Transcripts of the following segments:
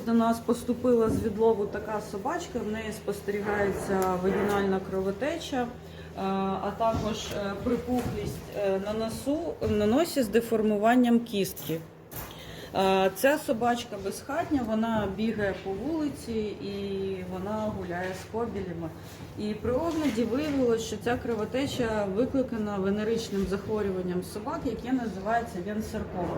Ось до нас поступила з відлову така собачка, в неї спостерігається вагінальна кровотеча, е, а також е, припухлість е, на носу, на носі з деформуванням кістки. Е, Ця собачка безхатня, вона бігає по вулиці і вона гуляє з кобілями. І при огляді виявилось, що ця кровотеча викликана венеричним захворюванням собак, яке називається венсерком.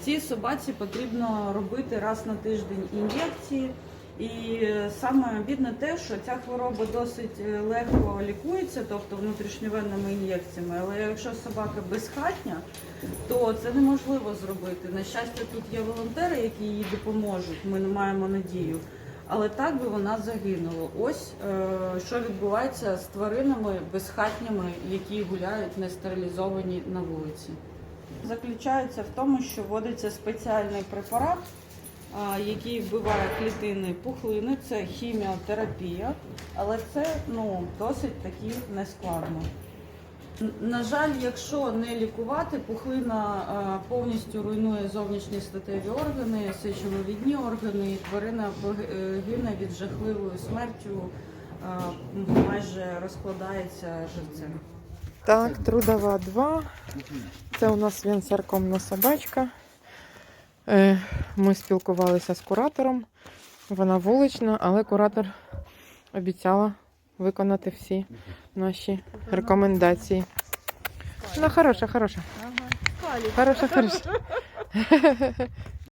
Цій собаці потрібно робити раз на тиждень ін'єкції. І е, саме обідне те, що ця хвороба досить е, легко лікується, тобто внутрішньовенними ін'єкціями. Але якщо собака безхатня, то це неможливо зробити. На щастя, тут є волонтери, які їй допоможуть. Ми не маємо надію. Але так би вона загинула. Ось е, що відбувається з тваринами безхатніми, які гуляють нестерилізовані на вулиці. Заключається в тому, що вводиться спеціальний препарат, який вбиває клітини пухлини, це хіміотерапія, але це ну, досить таки нескладно. На жаль, якщо не лікувати, пухлина повністю руйнує зовнішні статеві органи, сечовивідні органи, і тварина е, гине від жахливою смертю, майже розкладається живцем. Так, трудова 2. Це у нас вінсаркомна собачка. Е, Ми спілкувалися з куратором. Вона вулична, але куратор обіцяла виконати всі наші рекомендації. Вона хороша, хороша. Хороша, хороша.